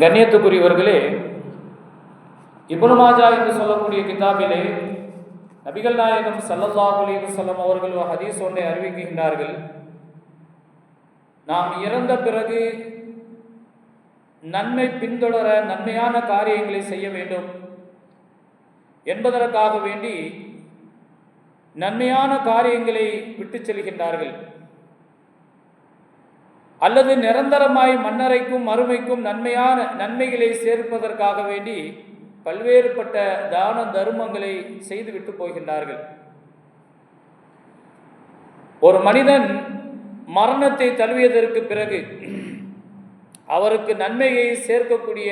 கண்ணியத்துக்குரியவர்களே இபுனு மாஜா என்று சொல்லக்கூடிய கிதாபிலே நபிகள் நாயகம் ஸல்லல்லாஹு அலைஹி அவர்கள் ஹதீஸ் ஒன்றை அறிவிக்கின்றார்கள். நாம் இறந்த பிறகு நன்மை பின்தொடர நன்மையான காரியங்களை செய்ய வேண்டும் என்பதற்காக வேண்டி நன்மையான காரியங்களை விட்டு செல்கின்றார்கள். அல்லது நிரந்தரமாய் மன்னரைக்கும் மறுமைக்கும் நன்மையான நன்மைகளை சேர்ப்பதற்காக வேண்டி பல்வேறுபட்ட தான தர்மங்களை செய்துவிட்டு போகின்றார்கள். ஒரு மனிதன் மரணத்தை தழுவியதற்கு பிறகு அவருக்கு நன்மையை சேர்க்கக்கூடிய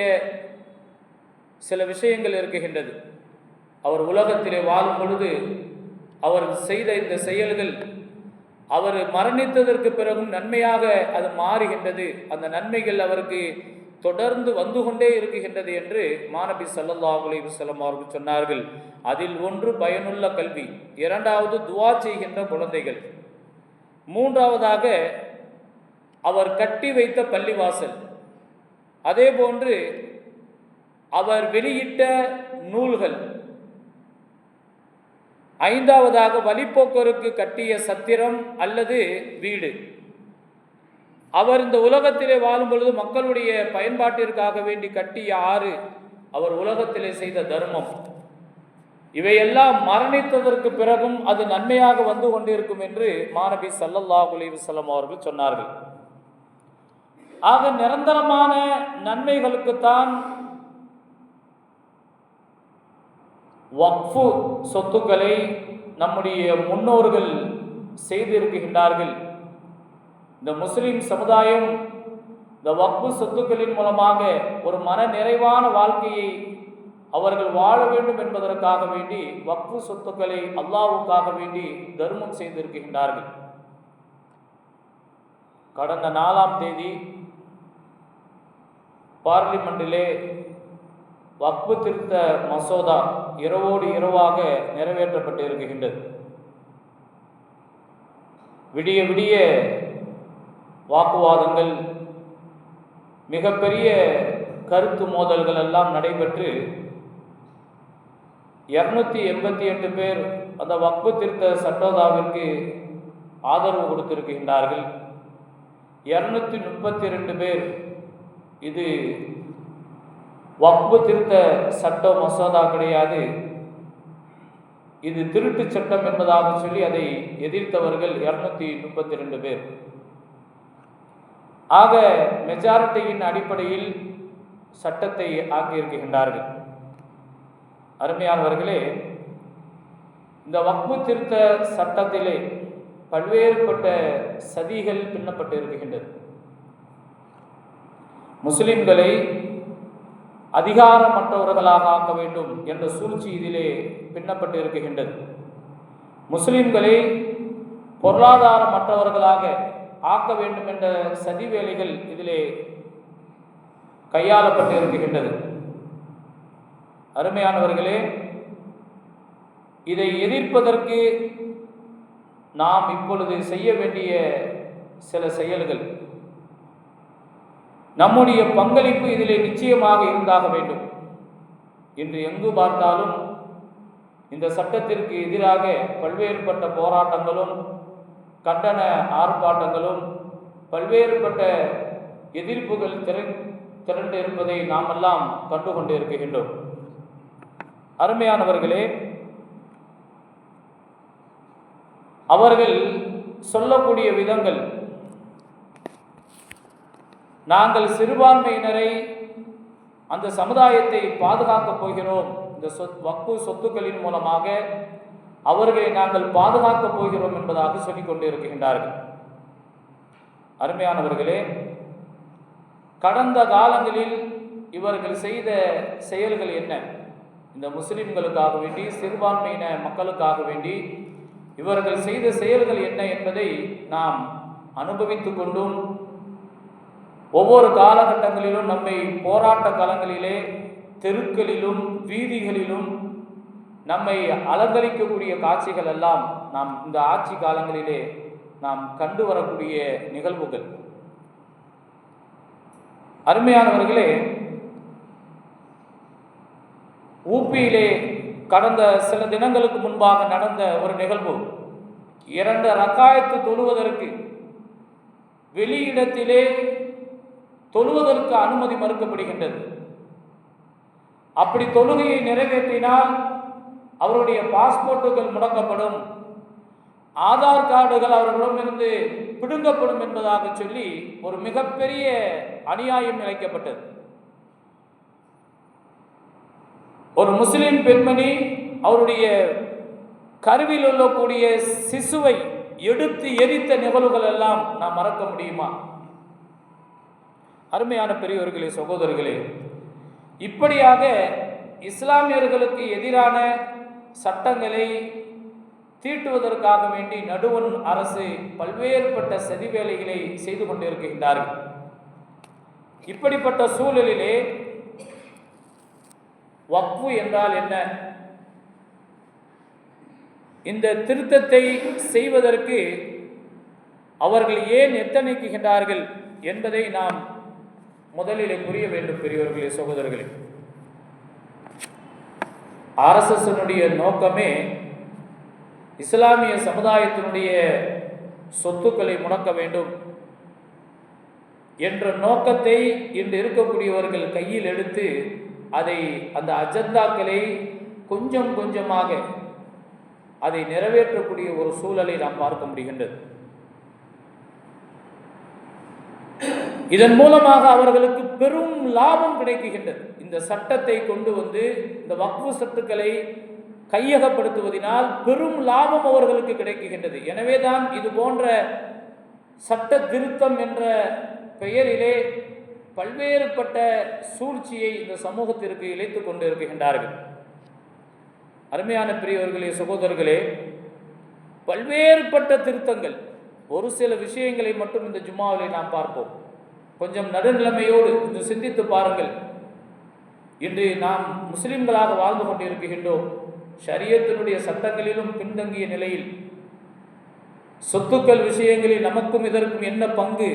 சில விஷயங்கள் இருக்குகின்றது அவர் உலகத்திலே வாழும் பொழுது அவர் செய்த இந்த செயல்கள் அவர் மரணித்ததற்கு பிறகும் நன்மையாக அது மாறுகின்றது. அந்த நன்மைகள் அவருக்கு தொடர்ந்து வந்து கொண்டே இருக்குகின்றது என்று மாணபி சல்லல்லாஹு அலைஹி வஸல்லம் அவர்கள் சொன்னார்கள். அதில் ஒன்று பயனுள்ள கல்வி இரண்டாவது துவா செய்கின்ற குழந்தைகள். மூன்றாவதாக அவர் கட்டி வைத்த பள்ளிவாசல். அதே போன்று அவர் வெளியிட்ட நூல்கள் ஐந்தாவதாக வழிப்போக்கருக்கு கட்டிய சத்திரம் அல்லது வீடு. அவர் இந்த உலகத்திலே வாழும் பொழுது மக்களுடைய பயன்பாட்டிற்காக வேண்டி கட்டிய ஆறு அவர் உலகத்திலே செய்த தர்மம். இவையெல்லாம் மரணித்ததற்கு பிறகும் அது நன்மையாக வந்து கொண்டிருக்கும் என்று மாணவி சல்லல்லா அலைஹி அவர்கள் சொன்னார்கள். ஆக நிரந்தரமான நன்மைகளுக்குத்தான் வக்ஃபு சொத்துக்களை நம்முடைய முன்னோர்கள் செய்திருக்கின்றார்கள். இந்த முஸ்லிம் சமுதாயம் இந்த வக்ஃபு சொத்துக்களின் மூலமாக ஒரு மன நிறைவான வாழ்க்கையை அவர்கள் வாழ வேண்டும் என்பதற்காக வேண்டி வக்ஃபு சொத்துக்களை அல்லாவுக்காக வேண்டி தர்மம் செய்திருக்கின்றார்கள். கடந்த நாலாம் தேதி பார்லிமெண்டிலே வக்பு திருத்த மசோதா இரவோடு இரவாக நிறைவேற்றப்பட்டு இருக்கின்றது விடிய விடிய வாக்குவாதங்கள் மிகப்பெரிய கருத்து மோதல்கள் எல்லாம் நடைபெற்று இரநூத்தி எண்பத்தி எட்டு பேர் அந்த வக்பு திருத்த சட்டோதாவிற்கு ஆதரவு கொடுத்திருக்கின்றார்கள். இரநூத்தி முப்பத்தி ரெண்டு பேர் இது வக்பு திருத்த சட்ட மசோதா கிடையாது. இது திருட்டு சட்டம் என்பதாக சொல்லி அதை எதிர்த்தவர்கள் இருநூத்தி முப்பத்தி ரெண்டு பேர். ஆக மெஜாரிட்டியின் அடிப்படையில் சட்டத்தை ஆக்கியிருக்கின்றார்கள். அருமையானவர்களே இந்த வக்பு திருத்த சட்டத்திலே பல்வேறுபட்ட சதிகள் பின்னப்பட்டு இருக்கின்றது முஸ்லிம்களை அதிகாரமற்றவர்களாக ஆக்க வேண்டும் என்ற சூழ்ச்சி இதிலே பின்னப்பட்டு இருக்குகின்றது முஸ்லிம்களை பொருளாதாரமற்றவர்களாக ஆக்க வேண்டும் என்ற சதி வேலைகள் இதிலே கையாளப்பட்டு இருக்குகின்றது அருமையானவர்களே இதை எதிர்ப்பதற்கு நாம் இப்பொழுது செய்ய வேண்டிய சில செயல்கள். நம்முடைய பங்களிப்பு இதிலே நிச்சயமாக இருந்தாக வேண்டும். இன்று எங்கு பார்த்தாலும் இந்த சட்டத்திற்கு எதிராக பல்வேறுபட்ட போராட்டங்களும் கண்டன ஆர்ப்பாட்டங்களும் பல்வேறுபட்ட எதிர்ப்புகள் திரை திரண்டு இருப்பதை நாமெல்லாம் கண்டு கொண்டு இருக்கின்றோம் அருமையானவர்களே அவர்கள் சொல்லக்கூடிய விதங்கள் நாங்கள் சிறுபான்மையினரை அந்த சமுதாயத்தை பாதுகாக்கப் போகிறோம். இந்த சொத் வக்கு சொத்துக்களின் மூலமாக அவர்களை நாங்கள் பாதுகாக்கப் போகிறோம் என்பதாக சொல்லிக் கொண்டிருக்கின்றார்கள். அருமையானவர்களே கடந்த காலங்களில் இவர்கள் செய்த செயல்கள் என்ன? இந்த முஸ்லிம்களுக்காக வேண்டி சிறுபான்மையின மக்களுக்காக வேண்டி இவர்கள் செய்த செயல்கள் என்ன என்பதை நாம் அனுபவித்து கொண்டும். ஒவ்வொரு காலகட்டங்களிலும் நம்மை போராட்ட காலங்களிலே தெருக்களிலும் வீதிகளிலும் நம்மை அலங்கரிக்கக்கூடிய காட்சிகள் எல்லாம் நாம் இந்த ஆட்சி காலங்களிலே நாம் கண்டு வரக்கூடிய நிகழ்வுகள். அருமையானவர்களே ஊப்பியிலே கடந்த சில தினங்களுக்கு முன்பாக நடந்த ஒரு நிகழ்வு. இரண்டு ரக்காயத்து தொழுவதற்கு வெளியிடத்திலே தொழுவதற்கு அனுமதி மறுக்கப்படுகின்றது. அப்படி தொழுகையை நிறைவேற்றினால் அவருடைய பாஸ்போர்ட்டுகள் முடக்கப்படும். ஆதார் கார்டுகள் அவர்களிடமிருந்து பிடுங்கப்படும் என்பதாக சொல்லி ஒரு மிகப்பெரிய அநியாயம் இழைக்கப்பட்டது ஒரு முஸ்லிம் பெண்மணி அவருடைய கருவில் உள்ளக்கூடிய சிசுவை எடுத்து எரித்த நிகழ்வுகள் எல்லாம் நாம் மறக்க முடியுமா? அருமையான பெரியவர்களே சகோதரர்களே இப்படியாக இஸ்லாமியர்களுக்கு எதிரான சட்டங்களை தீட்டுவதற்காக வேண்டி நடுவன் அரசு பல்வேறுபட்ட சதி வேலைகளை செய்து கொண்டிருக்கின்றார்கள். இப்படிப்பட்ட சூழலிலே வக்ஃபு என்றால் என்ன? இந்த திருத்தத்தை செய்வதற்கு அவர்கள் ஏன் எத்தனைக்குகின்றார்கள் என்பதை நாம் முதலிலே புரிய வேண்டும் பெரியவர்களே சகோதரர்களே. ஆர்எஸ்எஸ்னுடைய நோக்கமே இஸ்லாமிய சமுதாயத்தினுடைய சொத்துக்களை முடக்க வேண்டும் என்ற நோக்கத்தை இன்று இருக்கக்கூடியவர்கள் கையில் எடுத்து அதை அந்த அஜந்தாக்களை கொஞ்சம் கொஞ்சமாக அதை நிறைவேற்றக்கூடிய ஒரு சூழலை நாம் பார்க்க முடிகின்றது. இதன் மூலமாக அவர்களுக்கு பெரும் லாபம் கிடைக்குகின்றது. இந்த சட்டத்தை கொண்டு வந்து இந்த வக்ஃபு சத்துக்களை கையகப்படுத்துவதனால் பெரும் லாபம் அவர்களுக்கு கிடைக்குகின்றது. எனவேதான் இது போன்ற சட்ட திருத்தம் என்ற பெயரிலே பல்வேறுபட்ட சூழ்ச்சியை இந்த சமூகத்திற்கு இழைத்து கொண்டு இருக்கின்றார்கள் அருமையான பெரியவர்களே சகோதரர்களே பல்வேறுபட்ட திருத்தங்கள். ஒரு சில விஷயங்களை மட்டும் இந்த ஜும்மாவிலே நாம் பார்ப்போம். கொஞ்சம் நடுநிலைமையோடு இது சிந்தித்து பாருங்கள். இன்று நாம் முஸ்லிம்களாக வாழ்ந்து கொண்டிருக்கின்றோம். ஷரியத்தினுடைய சட்டங்களிலும் பின்தங்கிய நிலையில் சொத்துக்கள் விஷயங்களில் நமக்கும் இதற்கும் என்ன பங்கு?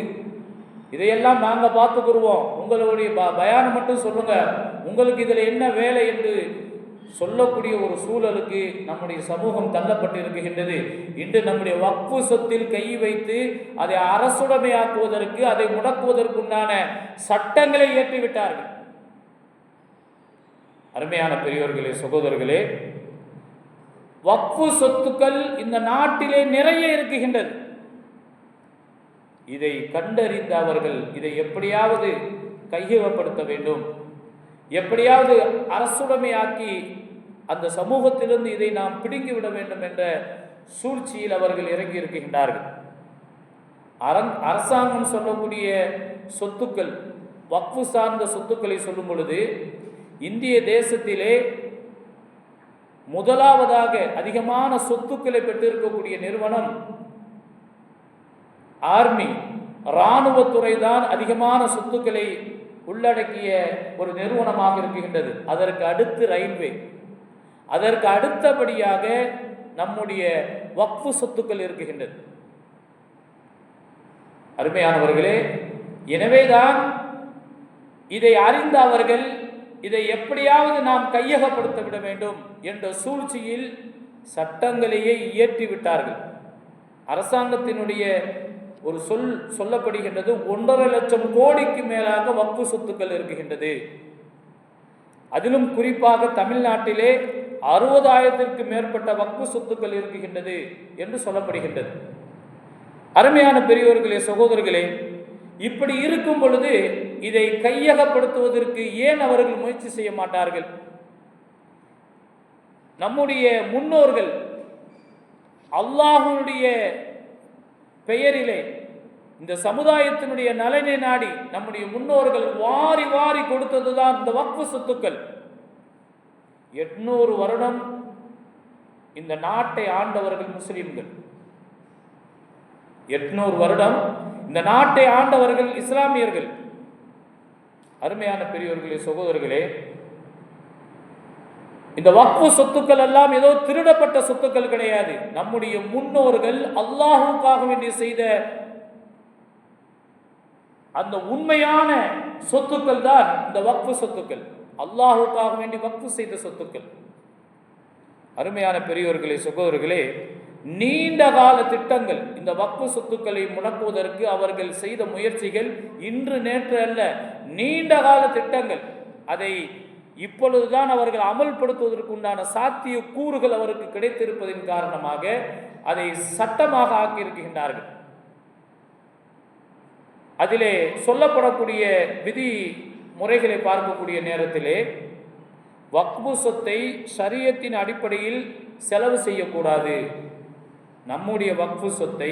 இதையெல்லாம் நாங்கள் பார்த்துக்குருவோம் உங்களுடைய ப பயானம் மட்டும் சொல்லுங்கள் உங்களுக்கு இதில் என்ன வேலை என்று சொல்லக்கூடிய ஒரு சூழலுக்கு நம்முடைய சமூகம் தள்ளப்பட்டு இருக்கின்றது இன்று நம்முடைய வக்ஃபு சொத்தில் கை வைத்து அதை அரசுடைமையாக்குவதற்கு அதை முடக்குவதற்குண்டான சட்டங்களை ஏற்றிவிட்டார்கள். அருமையான பெரியோர்களே சகோதரர்களே வக்ஃபு சொத்துக்கள் இந்த நாட்டிலே நிறைய இருக்குகின்றது இதை கண்டறிந்த அவர்கள் இதை எப்படியாவது கையகப்படுத்த வேண்டும். எப்படியாவது அரசுடைமையாக்கி அந்த சமூகத்திலிருந்து இதை நாம் பிடுங்கிவிட வேண்டும் என்ற சூழ்ச்சியில் அவர்கள் இறங்கி இருக்கின்றார்கள். அரங் அரசாங்கம் சொல்லக்கூடிய சொத்துக்கள் வக்ஃபு சார்ந்த சொத்துக்களை சொல்லும் பொழுது இந்திய தேசத்திலே முதலாவதாக அதிகமான சொத்துக்களை பெற்றிருக்கக்கூடிய நிறுவனம் ஆர்மி. இராணுவத்துறை தான் அதிகமான சொத்துக்களை உள்ளடக்கிய ஒரு நிறுவனமாக இருக்கின்றது. அதற்கு அடுத்து ரயில்வே அதற்கு அடுத்தபடியாக நம்முடைய வக்ஃபு சொத்துக்கள் இருக்குகின்றது அருமையானவர்களே எனவேதான் இதை அறிந்த அவர்கள் இதை எப்படியாவது நாம் கையகப்படுத்த விட வேண்டும் என்ற சூழ்ச்சியில் சட்டங்களையே இயற்றி விட்டார்கள். அரசாங்கத்தினுடைய ஒரு சொல் சொல்லப்படுகின்றது ஒன்றரை லட்சம் கோடிக்கு மேலாக வக்கு சொத்துக்கள் இருக்குகின்றது அதிலும் குறிப்பாக தமிழ்நாட்டிலே அறுபதாயிரத்திற்கு மேற்பட்ட வக்கு சொத்துக்கள் இருக்குகின்றது என்று சொல்லப்படுகின்றது. அருமையான பெரியோர்களே சகோதரர்களே இப்படி இருக்கும் பொழுது இதை கையகப்படுத்துவதற்கு ஏன் அவர்கள் முயற்சி செய்ய மாட்டார்கள்? நம்முடைய முன்னோர்கள் அல்லாஹனுடைய பெயரிலே இந்த சமுதாயத்தினுடைய நலனை நாடி நம்முடைய முன்னோர்கள் வாரி வாரி கொடுத்ததுதான் இந்த வக்ஃபு சொத்துக்கள். எட்நூறு வருடம் இந்த நாட்டை ஆண்டவர்கள் முஸ்லிம்கள். எட்நூறு வருடம் இந்த நாட்டை ஆண்டவர்கள் இஸ்லாமியர்கள். அருமையான பெரியவர்களே சகோதரர்களே இந்த வக்ஃபு சொத்துக்கள் எல்லாம் ஏதோ திருடப்பட்ட சொத்துக்கள் கிடையாது. நம்முடைய முன்னோர்கள் அல்லாஹுக்காக வேண்டிய செய்த அந்த உண்மையான சொத்துக்கள் தான் இந்த வக்ஃபு சொத்துக்கள். அல்லாஹுக்காக வேண்டி வக்ஃபு செய்த சொத்துக்கள். அருமையான பெரியோர்களே சுகோதர்களே நீண்ட கால திட்டங்கள் இந்த வக்ஃபு சொத்துக்களை முடக்குவதற்கு அவர்கள் செய்த முயற்சிகள் இன்று நேற்று அல்ல. நீண்ட கால திட்டங்கள். அதை இப்பொழுதுதான் அவர்கள் அமல்படுத்துவதற்கு உண்டான சாத்திய கூறுகள் அவருக்கு கிடைத்திருப்பதின் காரணமாக அதை சட்டமாக ஆக்கியிருக்கின்றார்கள். அதிலே சொல்லப்படக்கூடிய விதி முறைகளை பார்க்கக்கூடிய நேரத்திலே வக்பு சொத்தை சரியத்தின் அடிப்படையில் செலவு செய்யக்கூடாது. நம்முடைய வக்ஃபு சொத்தை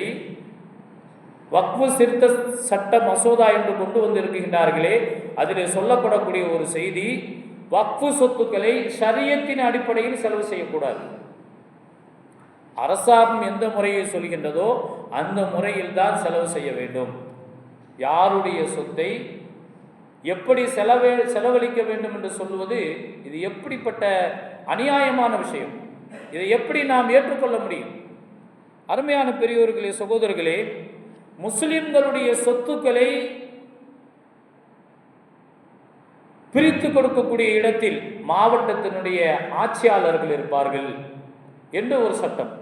வக்ஃபு சிறுத்த சட்ட மசோதா என்று கொண்டு வந்திருக்கின்றார்களே அதிலே சொல்லப்படக்கூடிய ஒரு செய்தி வக்ஃபு சொத்துக்களை சரியத்தின் அடிப்படையில் செலவு செய்யக்கூடாது. அரசாங்கம் எந்த முறையை சொல்கின்றதோ அந்த முறையில் தான் செலவு செய்ய வேண்டும். யாருடைய சொத்தை எப்படி செலவே செலவழிக்க வேண்டும் என்று சொல்வது இது எப்படிப்பட்ட அநியாயமான விஷயம். இதை எப்படி நாம் ஏற்றுக்கொள்ள முடியும்? அருமையான பெரியோர்களே சகோதரர்களே முஸ்லிம்களுடைய சொத்துக்களை பிரித்து கொடுக்கக்கூடிய இடத்தில் மாவட்டத்தினுடைய ஆட்சியாளர்கள் இருப்பார்கள் என்று ஒரு சட்டம்.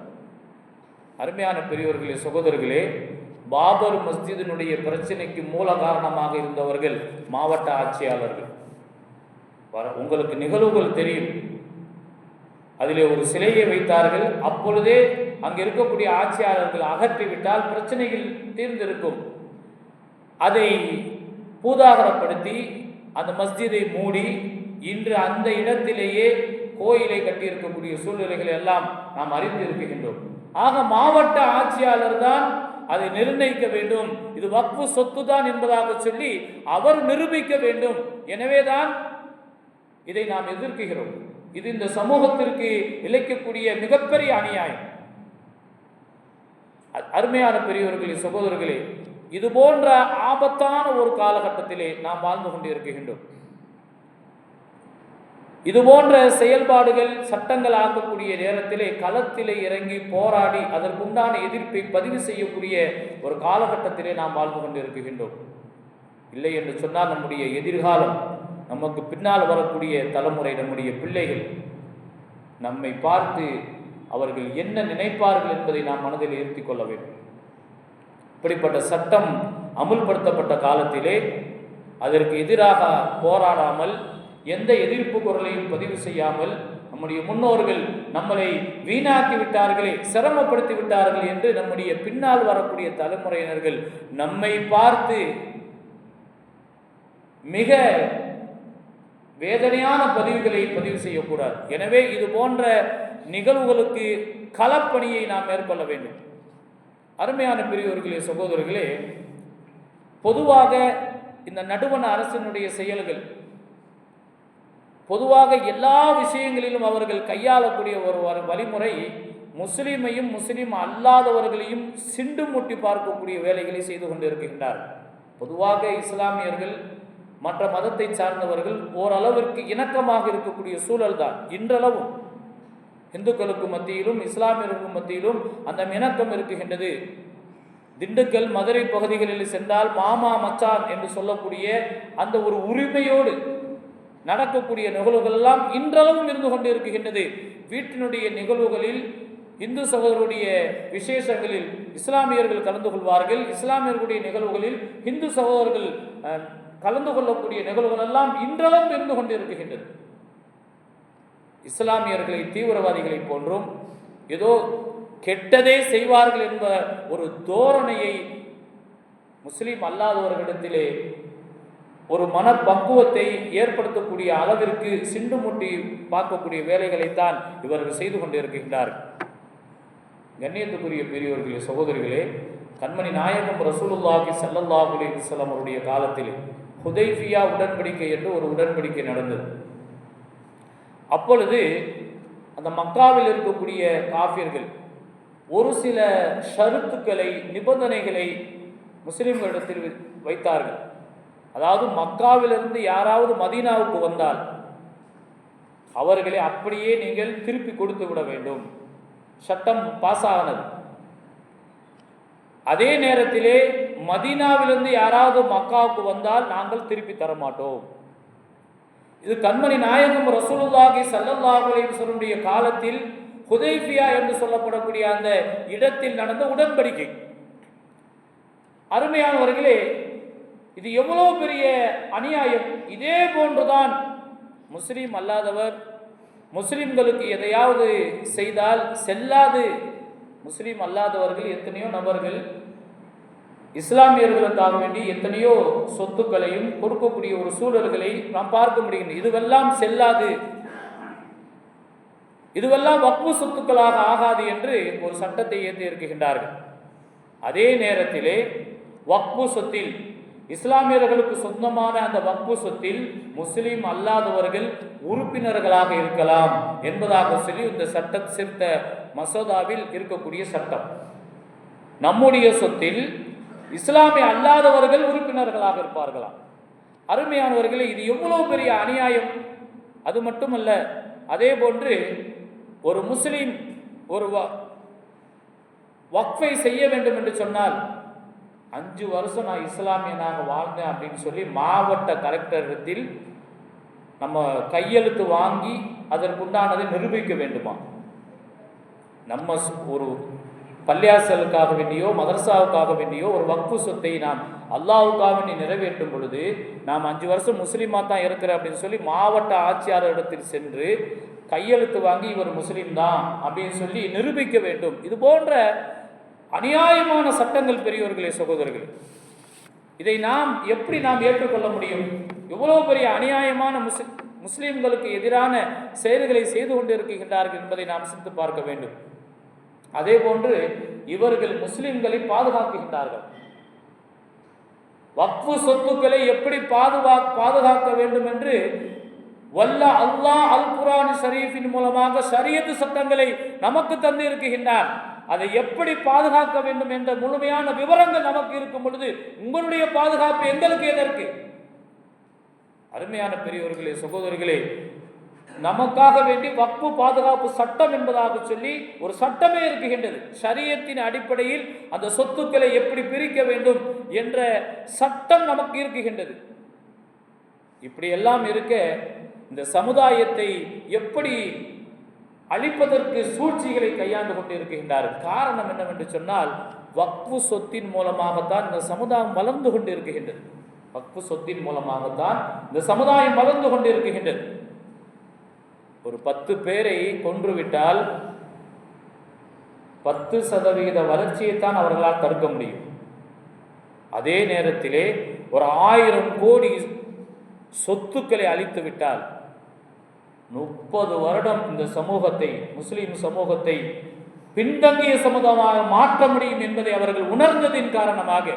அருமையான பெரியவர்களே சகோதரர்களே பாபர் மஸ்ஜிதினுடைய பிரச்சனைக்கு மூல காரணமாக இருந்தவர்கள் மாவட்ட ஆட்சியாளர்கள். வர- உங்களுக்கு நிகழ்வுகள் தெரியும். அதிலே ஒரு சிலையை வைத்தார்கள். அப்பொழுதே அங்கே இருக்கக்கூடிய ஆட்சியாளர்கள் அகற்றிவிட்டால் பிரச்சனைகள் தீர்ந்திருக்கும். அதை பூதாகரப்படுத்தி அந்த மஸ்ஜிதை மூடி இன்று அந்த இடத்திலேயே கோயிலை கட்டியிருக்கக்கூடிய சூழ்நிலைகள் எல்லாம் நாம் அறிந்து இருக்கின்றோம். ஆக மாவட்ட ஆட்சியாளர் தான் அதை நிர்ணயிக்க வேண்டும். இது வக்ஃபு சொத்து தான் என்பதாக சொல்லி அவர் நிரூபிக்க வேண்டும். எனவேதான் இதை நாம் எதிர்க்கிறோம். இது இந்த சமூகத்திற்கு இழைக்கக்கூடிய மிகப்பெரிய அநியாயம். அருமையான பெரியவர்களே சகோதரர்களே இது போன்ற ஆபத்தான ஒரு காலகட்டத்திலே நாம் வாழ்ந்து கொண்டிருக்கின்றோம். இது போன்ற செயல்பாடுகள் சட்டங்கள் ஆக்கக்கூடிய நேரத்திலே களத்திலே இறங்கி போராடி அதற்குண்டான எதிர்ப்பை பதிவு செய்யக்கூடிய ஒரு காலகட்டத்திலே நாம் வாழ்ந்து கொண்டிருக்கின்றோம். இல்லை என்று சொன்னால் நம்முடைய எதிர்காலம் நமக்கு பின்னால் வரக்கூடிய தலைமுறை நம்முடைய பிள்ளைகள் நம்மை பார்த்து அவர்கள் என்ன நினைப்பார்கள் என்பதை நாம் மனதில் இருத்திக் கொள்ள வேண்டும். இப்படிப்பட்ட சட்டம் அமுல்படுத்தப்பட்ட காலத்திலே அதற்கு எதிராக போராடாமல் எந்த எதிர்ப்பு குரலையும் பதிவு செய்யாமல் நம்முடைய முன்னோர்கள் நம்மளை வீணாக்கி விட்டார்களே சிரமப்படுத்தி விட்டார்கள் என்று நம்முடைய பின்னால் வரக்கூடிய தலைமுறையினர்கள் நம்மை பார்த்து மிக வேதனையான பதிவுகளை பதிவு செய்யக்கூடாது. எனவே இது போன்ற நிகழ்வுகளுக்கு களப்பணியை நாம் மேற்கொள்ள வேண்டும். அருமையான பெரியோர்களே சகோதரர்களே பொதுவாக இந்த நடுவண அரசினுடைய செயல்கள் பொதுவாக எல்லா விஷயங்களிலும் அவர்கள் கையாளக்கூடிய ஒரு வழிமுறை முஸ்லீமையும் முஸ்லீம் அல்லாதவர்களையும் சிண்டு முட்டி பார்க்கக்கூடிய வேலைகளை செய்து கொண்டிருக்கின்றார். பொதுவாக இஸ்லாமியர்கள் மற்ற மதத்தை சார்ந்தவர்கள் ஓரளவிற்கு இணக்கமாக இருக்கக்கூடிய சூழல் தான் இன்றளவும் இந்துக்களுக்கு மத்தியிலும் இஸ்லாமியர்களுக்கு மத்தியிலும் அந்த இணக்கம் இருக்குகின்றது திண்டுக்கல் மதுரை பகுதிகளில் சென்றால் மாமா மச்சான் என்று சொல்லக்கூடிய அந்த ஒரு உரிமையோடு நடக்கக்கூடிய நிகழ்வுகள் எல்லாம் இன்றளவும் இருந்து கொண்டு இருக்கின்றது வீட்டினுடைய நிகழ்வுகளில் இந்து சகோதரருடைய விசேஷங்களில் இஸ்லாமியர்கள் கலந்து கொள்வார்கள். இஸ்லாமியர்களுடைய நிகழ்வுகளில் இந்து சகோதரர்கள் கலந்து கொள்ளக்கூடிய நிகழ்வுகள் எல்லாம் இன்றளவும் இருந்து கொண்டிருக்கின்றது. இஸ்லாமியர்களை தீவிரவாதிகளை போன்றும் ஏதோ கெட்டதே செய்வார்கள் என்ப ஒரு தோரணையை முஸ்லீம் அல்லாதவர்களிடத்திலே ஒரு மனப்பக்குவத்தை ஏற்படுத்தக்கூடிய அளவிற்கு சிண்டு முட்டி பார்க்கக்கூடிய வேலைகளைத்தான் இவர்கள் செய்து கொண்டிருக்கின்றார்கள். கண்ணியத்துக்குரிய பெரியவர்களே சகோதரிகளே கண்மணி நாயகம் ரசூலுல்லாஹி ஸல்லல்லாஹு அலைஹி அவருடைய காலத்தில் ஹுதைஃபியா உடன்படிக்கை என்று ஒரு உடன்படிக்கை நடந்தது. அப்பொழுது அந்த மக்காவில் இருக்கக்கூடிய காஃபியர்கள் ஒரு சில ஷருத்துக்களை நிபந்தனைகளை முஸ்லிம்களிடத்தில் வை- வைத்தார்கள். அதாவது மக்காவிலிருந்து யாராவது மதீனாவுக்கு வந்தால் அவர்களை அப்படியே நீங்கள் திருப்பி கொடுத்து விட வேண்டும். சட்டம் பாஸ் ஆனது அதே நேரத்திலே மதீனாவிலிருந்து யாராவது மக்காவுக்கு வந்தால் நாங்கள் திருப்பி தர மாட்டோம் இது கண்மணி நாயகம் ரசூலுல்லாஹி ஸல்லல்லாஹு அலைஹி காலத்தில் ஹுதைஃபியா என்று சொல்லப்படக்கூடிய அந்த இடத்தில் நடந்த உடன்படிக்கை. அருமையானவர்களே இது எவ்வளோ பெரிய அநியாயம். இதே போன்றுதான் முஸ்லீம் அல்லாதவர் முஸ்லீம்களுக்கு எதையாவது செய்தால் செல்லாது. முஸ்லீம் அல்லாதவர்கள் எத்தனையோ நபர்கள் இஸ்லாமியர்களுக்காக வேண்டி எத்தனையோ சொத்துக்களையும் கொடுக்கக்கூடிய ஒரு சூழல்களை நாம் பார்க்க முடியும் இதுவெல்லாம் செல்லாது. இதுவெல்லாம் வக்பு சொத்துக்களாக ஆகாது என்று ஒரு சட்டத்தை ஏற்றி இருக்கின்றார்கள். அதே நேரத்திலே வக்பு சொத்தில் இஸ்லாமியர்களுக்கு சொந்தமான அந்த வக்பு சொத்தில் முஸ்லீம் அல்லாதவர்கள் உறுப்பினர்களாக இருக்கலாம் என்பதாக சொல்லி இந்த சட்ட சிறுத்த மசோதாவில் இருக்கக்கூடிய சட்டம். நம்முடைய சொத்தில் இஸ்லாமிய அல்லாதவர்கள் உறுப்பினர்களாக இருப்பார்களாம் அருமையானவர்களே இது எவ்வளவு பெரிய அநியாயம். அது மட்டுமல்ல அதே போன்று ஒரு முஸ்லீம் ஒரு வ- வக்ஃபை செய்ய வேண்டும் என்று சொன்னால் அஞ்சு வருஷம் நான் இஸ்லாமியனாக வாழ்ந்தேன் அப்படின்னு சொல்லி மாவட்ட கலெக்டரிடத்தில் நம்ம கையெழுத்து வாங்கி அதற்குண்டானதை நிரூபிக்க வேண்டுமா? நம்ம ஒரு பள்ளியாசலுக்காக வேண்டியோ மதரசாவுக்காக வேண்டியோ ஒரு வக்ஃபு சொத்தை நாம் அல்லாவுக்காக வேண்டி நிறைவேற்றும் பொழுது நாம் அஞ்சு வருஷம் முஸ்லீமாக தான் இருக்கிறேன் அப்படின்னு சொல்லி மாவட்ட ஆட்சியாளரிடத்தில் சென்று கையெழுத்து வாங்கி இவர் முஸ்லீம் தான் அப்படின்னு சொல்லி நிரூபிக்க வேண்டும். இது போன்ற அநியாயமான சட்டங்கள் பெரியவர்களே சகோதரர்களே. இதை நாம் எப்படி நாம் ஏற்றுக்கொள்ள முடியும்? எவ்வளோ பெரிய அநியாயமான முஸ்லி முஸ்லீம்களுக்கு எதிரான செயல்களை செய்து கொண்டிருக்கின்றார்கள் என்பதை நாம் சிந்து பார்க்க வேண்டும். அதே போன்று இவர்கள் முஸ்லிம்களை பாதுகாக்குகின்றார்கள் வக்ஃபு சொத்துக்களை எப்படி பாதுகா பாதுகாக்க வேண்டும் என்று வல்ல அல்லாஹ் அல் குரான் ஷரீஃபின் மூலமாக சரியத்து சட்டங்களை நமக்கு தந்து இருக்குகின்றார் அதை எப்படி பாதுகாக்க வேண்டும் என்ற முழுமையான விவரங்கள் நமக்கு இருக்கும் பொழுது உங்களுடைய பாதுகாப்பு எங்களுக்கு எதற்கு? அருமையான பெரியவர்களே சகோதரிகளே நமக்காக வேண்டி வக்பு பாதுகாப்பு சட்டம் என்பதாக சொல்லி ஒரு சட்டமே இருக்குகின்றது சரியத்தின் அடிப்படையில் அந்த சொத்துக்களை எப்படி பிரிக்க வேண்டும் என்ற சட்டம் நமக்கு இருக்குகின்றது இப்படி எல்லாம் இருக்க இந்த சமுதாயத்தை எப்படி அழிப்பதற்கு சூழ்ச்சிகளை கையாண்டு கொண்டு இருக்கின்றார்கள் காரணம் என்னவென்று சொன்னால் வக்ஃபு சொத்தின் மூலமாகத்தான் இந்த சமுதாயம் வளர்ந்து கொண்டு இருக்குகின்றது வக்ஃபு சொத்தின் மூலமாகத்தான் இந்த சமுதாயம் வளர்ந்து கொண்டு இருக்குகின்றது ஒரு பத்து பேரை கொன்றுவிட்டால் பத்து சதவிகித வளர்ச்சியைத்தான் அவர்களால் தடுக்க முடியும். அதே நேரத்திலே ஒரு ஆயிரம் கோடி சொத்துக்களை அழித்து விட்டால் முப்பது வருடம் இந்த சமூகத்தை முஸ்லிம் சமூகத்தை பின்தங்கிய சமூகமாக மாற்ற முடியும் என்பதை அவர்கள் உணர்ந்ததின் காரணமாக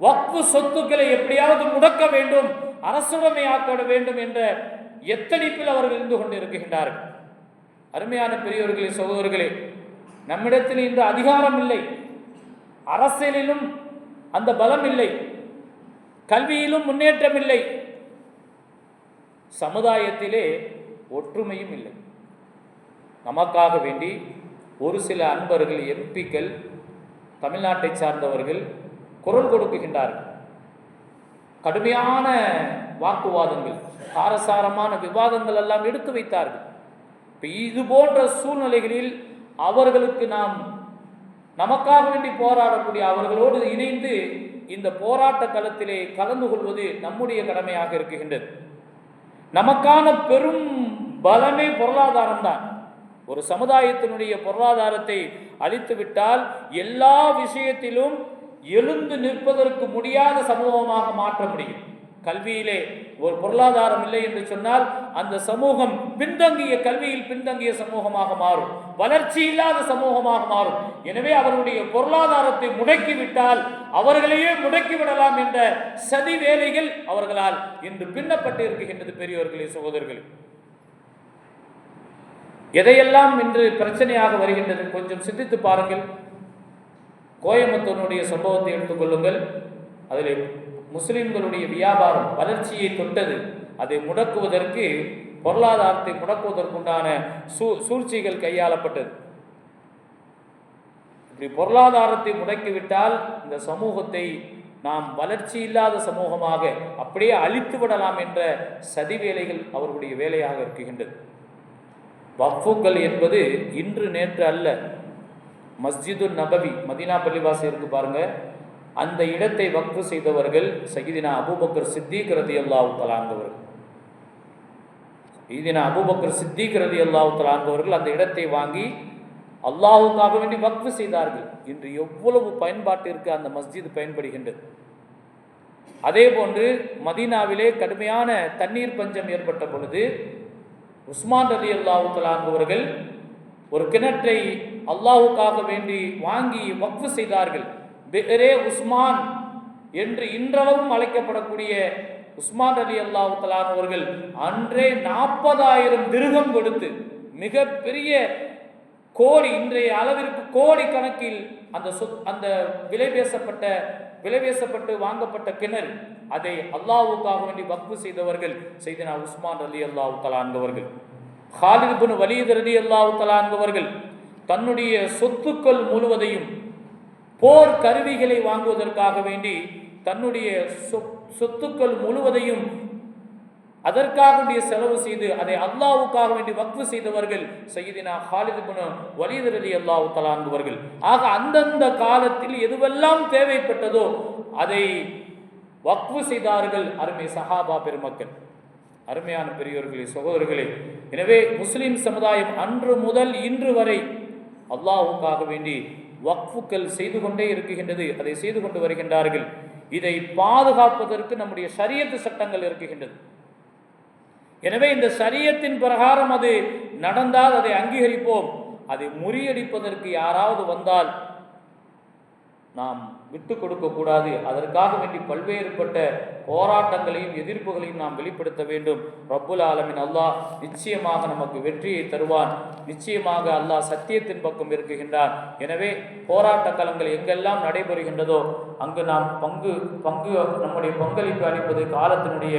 வக்ஃபு சொத்துக்களை எப்படியாவது முடக்க வேண்டும் அரசுடைமையாக்க வேண்டும் என்ற எத்தனிப்பில் அவர்கள் இருந்து கொண்டிருக்கின்றார்கள்? அருமையான பெரியவர்களே சகோதரர்களே நம்மிடத்தில் இன்று அதிகாரம் இல்லை. அரசியலிலும் அந்த பலம் இல்லை. கல்வியிலும் முன்னேற்றம் இல்லை. சமுதாயத்திலே ஒற்றுமையும் இல்லை. நமக்காக வேண்டி ஒரு சில அன்பர்கள் எம்பிக்கள் தமிழ்நாட்டை சார்ந்தவர்கள் குரல் கொடுக்குகின்றார்கள். கடுமையான வாக்குவாதங்கள் காரசாரமான விவாதங்கள் எல்லாம் எடுத்து வைத்தார்கள். இப்போ இது போன்ற சூழ்நிலைகளில் அவர்களுக்கு நாம் நமக்காக வேண்டி போராடக்கூடிய அவர்களோடு இணைந்து இந்த போராட்ட களத்திலே கலந்து கொள்வது நம்முடைய கடமையாக இருக்குகின்றது நமக்கான பெரும் பலமே பொருளாதாரம்தான் ஒரு சமுதாயத்தினுடைய பொருளாதாரத்தை அழித்துவிட்டால் எல்லா விஷயத்திலும் எழுந்து நிற்பதற்கு முடியாத சமூகமாக மாற்ற முடியும். கல்வியிலே ஒரு பொருளாதாரம் இல்லை என்று சொன்னால் அந்த சமூகம் பின்தங்கிய கல்வியில் பின்தங்கிய சமூகமாக மாறும். வளர்ச்சி இல்லாத சமூகமாக மாறும். எனவே அவருடைய பொருளாதாரத்தை முடக்கிவிட்டால் அவர்களையே முடக்கி விடலாம் என்ற சதி வேலைகள் அவர்களால் இன்று பின்னப்பட்டு இருக்கின்றது பெரியவர்களே சகோதரர்களே. எதையெல்லாம் இன்று பிரச்சனையாக வருகின்றது கொஞ்சம் சிந்தித்து பாருங்கள். கோயம்புத்தூருடைய சம்பவத்தை எடுத்துக்கொள்ளுங்கள் அதில் முஸ்லிம்களுடைய வியாபாரம் வளர்ச்சியை தொட்டது. அதை முடக்குவதற்கு பொருளாதாரத்தை முடக்குவதற்குண்டான சூ சூழ்ச்சிகள் கையாளப்பட்டது. இப்படி பொருளாதாரத்தை முடக்கிவிட்டால் இந்த சமூகத்தை நாம் வளர்ச்சி இல்லாத சமூகமாக அப்படியே அழித்து விடலாம் என்ற சதி வேலைகள் அவர்களுடைய வேலையாக இருக்கின்றது. வஃப்புகள் என்பது இன்று நேற்று அல்ல மஸ்ஜிது நபவி மதீனா பள்ளிவாசி இருக்கு பாருங்க. அந்த இடத்தை வக்ஃபு செய்தவர்கள் சகிதினா அபூபக்கர் சித்திக் ரதி அல்லாஹு தலாங்கவர்கள் சையீதினா அபூபக்கர் சித்திக் ரதி அல்லாஹு தலாங்கவர்கள் அந்த இடத்தை வாங்கி அல்லாஹுக்காக வேண்டி வக்ஃபு செய்தார்கள். இன்று எவ்வளவு பயன்பாட்டிற்கு அந்த மஸ்ஜித் பயன்படுகின்றது. அதே போன்று மதீனாவிலே கடுமையான தண்ணீர் பஞ்சம் ஏற்பட்ட பொழுது உஸ்மான் ரதி அல்லாஹு தலாங்குவர்கள் ஒரு கிணற்றை அல்லாஹுக்காக வேண்டி வாங்கி வக்ஃபு செய்தார்கள். பெரே உஸ்மான் என்று இன்றளவும் அழைக்கப்படக்கூடிய உஸ்மான் அலி அல்லாஹு தலான் அவர்கள் அன்றே நாற்பதாயிரம் திருகம் கொடுத்து மிகப்பெரிய கோடி இன்றைய அளவிற்கு கோடி கணக்கில் அந்த சொத் அந்த விலை பேசப்பட்ட விலை பேசப்பட்டு வாங்கப்பட்ட கிணறு அதை அல்லாஹ்வுக்காக வேண்டி வக்பு செய்தவர்கள் செய்தனா உஸ்மான் அலி அல்லாஹு தலான்கவர்கள் ஹாலித் பின் வலீத் ரலி அல்லாஹு தலான்கவர்கள் தன்னுடைய சொத்துக்கள் முழுவதையும் போர் கருவிகளை வாங்குவதற்காக வேண்டி தன்னுடைய சொத்துக்கள் முழுவதையும் அதற்காக வேண்டிய செலவு செய்து அதை அல்லாவுக்காக வேண்டி வக்ஃபு செய்தவர்கள் சையதினா ஹாலிது குணம் வலீத் அல்லாவு அல்லாஹு ஆக அந்தந்த காலத்தில் எதுவெல்லாம் தேவைப்பட்டதோ அதை வக்ஃபு செய்தார்கள் அருமை சஹாபா பெருமக்கள். அருமையான பெரியோர்களே சகோதரர்களே. எனவே முஸ்லிம் சமுதாயம் அன்று முதல் இன்று வரை அல்லாஹ்வுக்காக வேண்டி வக்ஃபுக்கள் செய்து கொண்டே இருக்குகின்றது அதை செய்து கொண்டு வருகின்றார்கள். இதை பாதுகாப்பதற்கு நம்முடைய சரியத்து சட்டங்கள் இருக்குகின்றது எனவே இந்த சரியத்தின் பிரகாரம் அது நடந்தால் அதை அங்கீகரிப்போம். அதை முறியடிப்பதற்கு யாராவது வந்தால் நாம் விட்டு கொடுக்கக்கூடாது அதற்காக வேண்டி பல்வேறுபட்ட போராட்டங்களையும் எதிர்ப்புகளையும் நாம் வெளிப்படுத்த வேண்டும். ரப்புல் ஆலமின் அல்லாஹ் நிச்சயமாக நமக்கு வெற்றியை தருவான். நிச்சயமாக அல்லாஹ் சத்தியத்தின் பக்கம் இருக்குகின்றான் எனவே போராட்ட களங்கள் எங்கெல்லாம் நடைபெறுகின்றதோ அங்கு நாம் பங்கு பங்கு நம்முடைய பங்களிப்பு அளிப்பது காலத்தினுடைய